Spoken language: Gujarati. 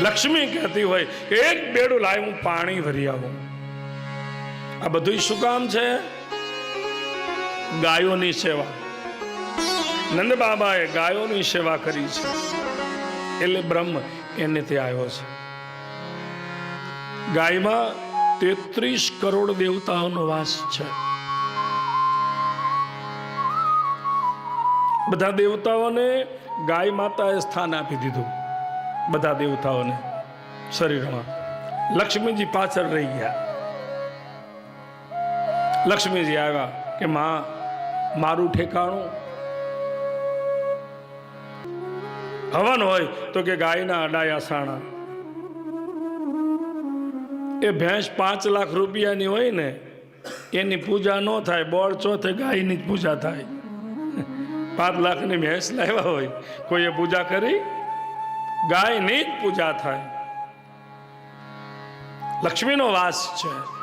લક્ષ્મી કહેતી હોય કે એક બેડું લાવી હું પાણી ભરી આવું. આ બધું શું કામ છે? ગાયોની સેવા. નંદ બાબાએ ગાયોની સેવા કરી છે. એટલે બ્રહ્મ એને તે આવ્યો છે. ગાયમાં તેત્રીસ કરોડ દેવતાઓનો વાસ છે. બધા દેવતાઓને ગાય માતાએ સ્થાન આપી દીધું. બધા દેવતાઓને શરીરમાં. લક્ષ્મીજી પાછળ રહી ગયા. લક્ષ્મીજી આવ્યા કે, માં, મારું ઠેકાણું. હવન હોય તો કે ગાયના અડાયા સાણા. એ ભેંસ પાંચ લાખ રૂપિયાની હોય ને, એની પૂજા ન થાય, બોળ ચોથે ગાયની જ પૂજા થાય. પાંચ લાખની ભેંસ લાવ્યા હોય, કોઈએ પૂજા કરી? ગાયની જ પૂજા થાય. લક્ષ્મીનો વાસ છે.